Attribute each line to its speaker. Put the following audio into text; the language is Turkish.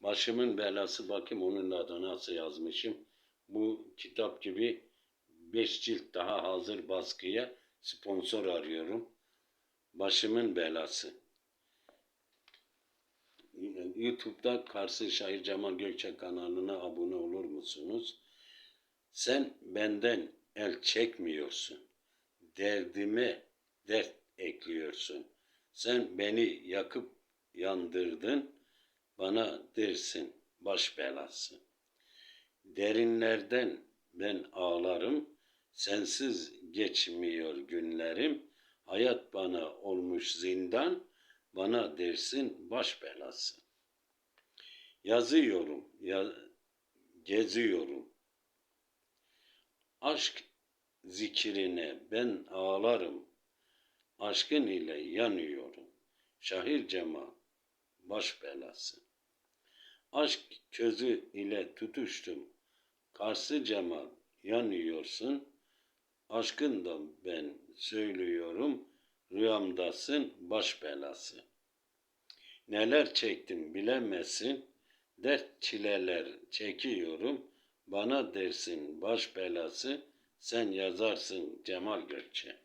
Speaker 1: Başımın belası bakayım onun adını nasıl yazmışım. Bu kitap gibi 5 cilt daha hazır baskıya sponsor arıyorum. Başımın belası. YouTube'da Karşı Şair Cemal Gökçek kanalına abone olur musunuz? Sen benden el çekmiyorsun. Derdime dert ekliyorsun. Sen beni yakıp yandırdın, bana dersin baş belası. Derinlerden ben ağlarım, sensiz geçmiyor günlerim. Hayat bana olmuş zindan, bana dersin baş belası. Yazıyorum, ya, geziyorum. Aşk zikrine ben ağlarım. Aşkın ile yanıyorum. Şahir Cemal baş belası. Aşk közü ile tutuştum. Karşı Cemal yanıyorsun. Aşkından ben söylüyorum. Rüyamdasın baş belası. Neler çektim bilemezsin. Dert çileler çekiyorum. Bana dersin baş belası. Sen yazarsın Cemal Gökçe.